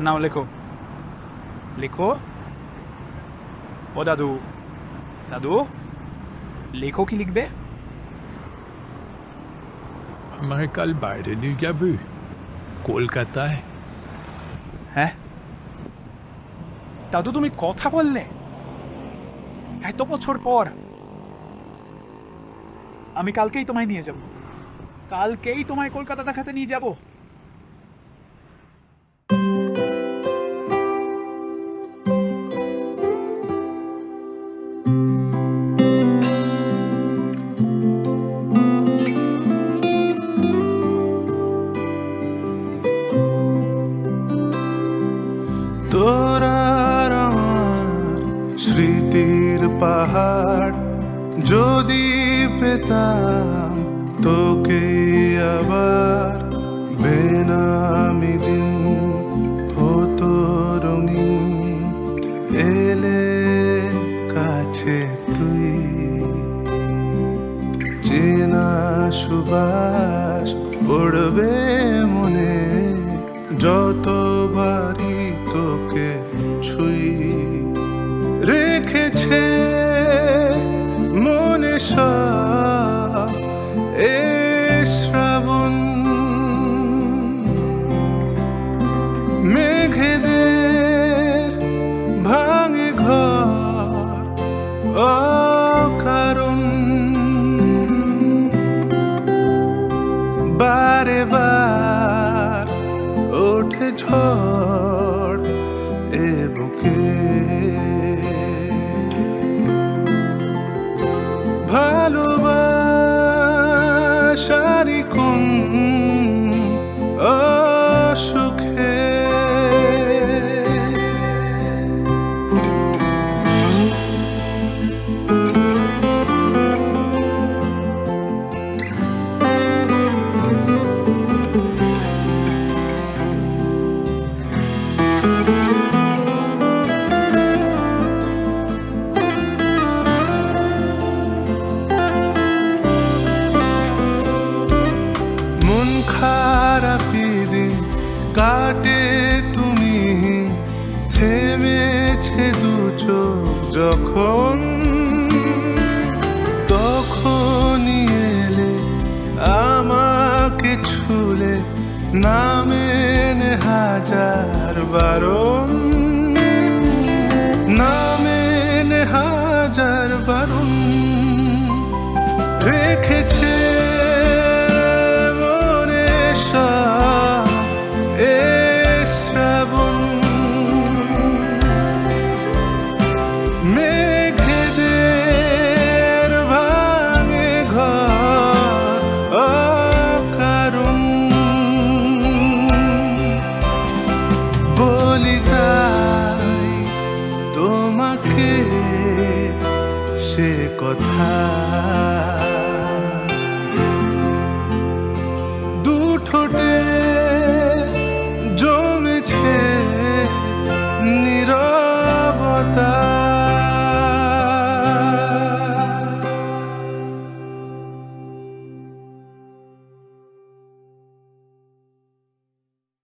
নাও লেখো। লেখো। ও দাদু। দাদু লেখো কি লিখবে? আমায় কাল বাইরে নিয়ে যাবে কলকাতায়। হ্যাঁ? দাদু তুমি কথা বললে। এত বছর পর। আমি কালকেই তোমায় নিয়ে যাব। কালকেই তোমায় কলকাতা দেখাতে নিয়ে যাব। স্মৃতির পাহাড় যদি পেতাম তোকে আবার বেনামি দিন, হতো রঙিন এলে কাছে তুই। চেনা সুবাস পড়বে ঝড় এ বুকে। খারাপি দিন কাটে তুমি। থেমেছে দু যখন, তখনই এলে আমাকে ছুলে নামেন হাজার বারণ। নামেন হাজার বারণ। সে কথা